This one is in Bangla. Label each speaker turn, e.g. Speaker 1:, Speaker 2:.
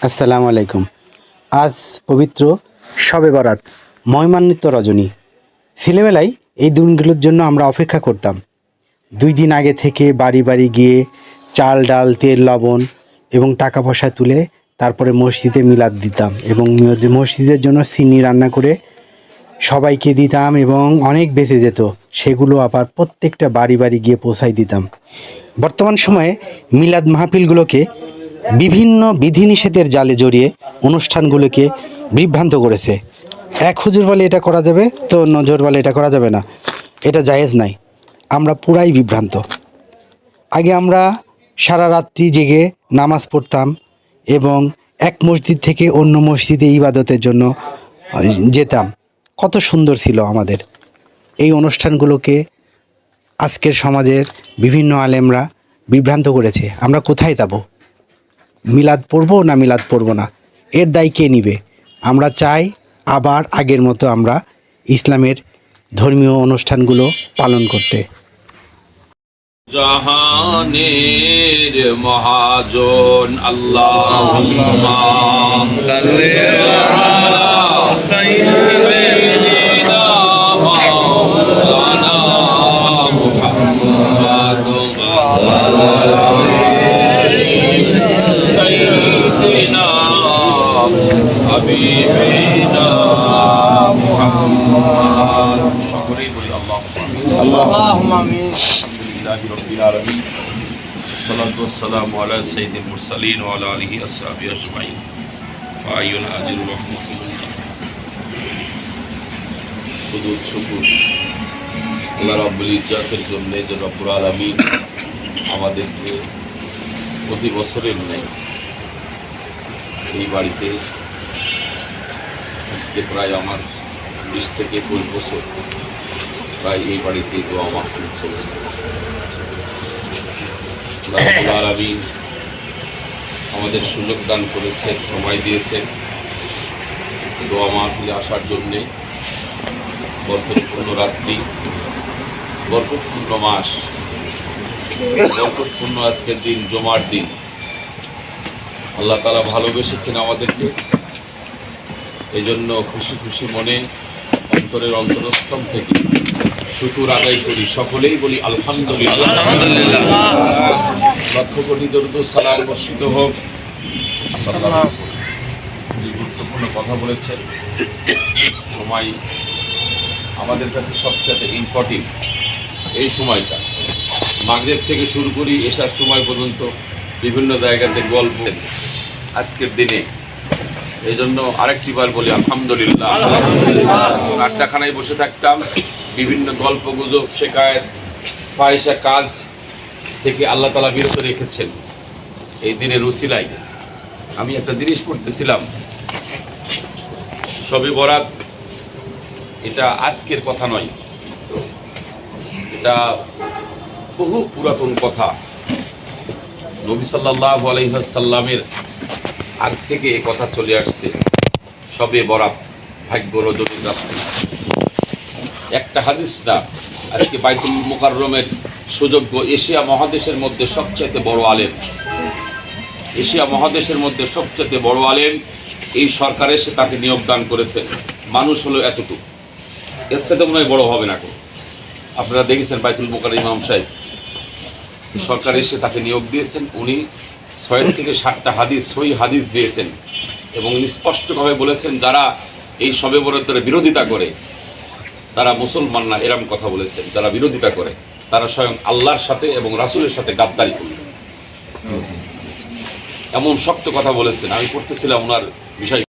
Speaker 1: আসসালামু আলাইকুম। আজ পবিত্র শবে বরাত, মহিমান্বিত রজনী। ছেলেবেলায় এই দিনগুলোর জন্য আমরা অপেক্ষা করতাম। দুই দিন আগে থেকে বাড়ি বাড়ি গিয়ে চাল, ডাল, তেল, লবণ এবং টাকা পয়সা তুলে তারপরে মসজিদে মিলাদ দিতাম এবং মসজিদের জন্য সিন্নি রান্না করে সবাইকে দিতাম এবং অনেক বেঁচে যেত। সেগুলো আবার প্রত্যেকটা বাড়ি বাড়ি গিয়ে পৌঁছাই দিতাম। বর্তমান সময়ে মিলাদ মাহফিলগুলোকে বিভিন্ন বিধিনিষেধের জালে জড়িয়ে অনুষ্ঠানগুলোকে বিভ্রান্ত করেছে। এক হুজুর বলে এটা করা যাবে, তো নজর বলে এটা করা যাবে না। এটা জায়েজ নাই। আমরা পুরাই বিভ্রান্ত। আগে আমরা সারা রাত্রি জেগে নামাজ পড়তাম এবং এক মসজিদ থেকে অন্য মসজিদে ইবাদতের জন্য যেতাম। কত সুন্দর ছিল আমাদের। এই অনুষ্ঠানগুলোকে আজকের সমাজের বিভিন্ন আলেমরা বিভ্রান্ত করেছে। আমরা কোথায় যাব? মিলাদ পড়ব না মিলাদ পড়ব না? এর দায় কে নিবে? আমরা চাই আবার আগের মতো আমরা ইসলামের ধর্মীয় অনুষ্ঠানগুলো পালন করতে।
Speaker 2: জাহানের মহাজন আল্লাহ হাবিবিনা মুহাম্মদ সকলেই বলি আল্লাহ
Speaker 3: اللهم امين
Speaker 2: الحمد لله رب العالمين الصلاة والسلام على سيد المرسلين وعلى آله أصحابه أجمعين فأينا أجر رحمة শুধু শুকুর আল্লাহ রাব্বুল ইজ্জাতের জন্য যে রব্বুল আলমিন আমাদেরকে প্রতি বছরের নেই এই বাড়িতে আজকে প্রায় আমার বিশ থেকে কুড়ি বছর প্রায় এই বাড়িতে দোয়া মাহফিল চলছে। আল্লাহ আলমিন আমাদের সুযোগ দান করেছেন, সময় দিয়েছেন দোয়া মাহফিলে আসার জন্যে। বরকতপূর্ণ রাত্রি, বরকতপূর্ণ মাস, বরকতপূর্ণ আজকের দিন, জমার দিন। আল্লাহ তালা ভালোবেসেছেন আমাদেরকে। এই জন্য খুশি খুশি মনে অন্তরের অন্তরস্থম থেকে শুকুর আদায় করি। সকলেই বলি, আলহামদুলিল্লাহ। লক্ষ কোটি দরুদ সালাম বর্ষিত হোক। গুরুত্বপূর্ণ কথা বলেছেন, সময় আমাদের কাছে সবচেয়ে ইম্পর্টেন্ট এই সময়টা। মাগরেব থেকে শুরু করি এসার সময় পর্যন্ত বিভিন্ন জায়গাতে গল্প। আজকের দিনে এই জন্য আরেকটি বার বলি আলহামদুলিল্লাহ। আড্ডাখানায় বসে থাকতাম বিভিন্ন গল্প গুজব শেখায়ত ফাহিসা কাজ থেকে আল্লাহ তালা বিরত রেখেছেন। এই দিনের রুসিলাই আমি একটা জিনিস পড়তেছিলাম। সবে বরাত এটা আজকের কথা নয়। এটা বহু পুরাতন কথা। নবী সাল্লাহ আলহিহাসাল্লামের আগ থেকে এ কথা চলে আসছে, সবে বরাত ভাগ্য রজনীর রাত্রি একটা হাদিস না, আজকে বাইতুল মোকাররমের সুযোগ্য এশিয়া মহাদেশের মধ্যে সবচাইতে বড় আলেম। এশিয়া মহাদেশের মধ্যে সবচেয়ে বড় আলেম, এই সরকার এসে তাকে নিয়োগ দান করেছেন মানুষ হলো এতটুকু। এর সাথে মনে হয় বড় হবে না কোনো আপনারা দেখেছেন বাইতুল মোকার ইমাম সাহেব, সরকার এসে তাকে নিয়োগ দিয়েছেন, উনি ছয় থেকে সাতটা হাদিস সই হাদিস দিয়েছেন এবং স্পষ্টভাবে বলেছেন যারা এই সবে বরাতের বিরোধিতা করে তারা মুসলমান না এরম কথা বলেছেন যারা বিরোধিতা করে তারা স্বয়ং আল্লাহর সাথে এবং রাসুলের সাথে গাদ্দারি করলেন এমন শক্ত কথা বলেছেন আমি পড়তেছিলাম ওনার বিষয়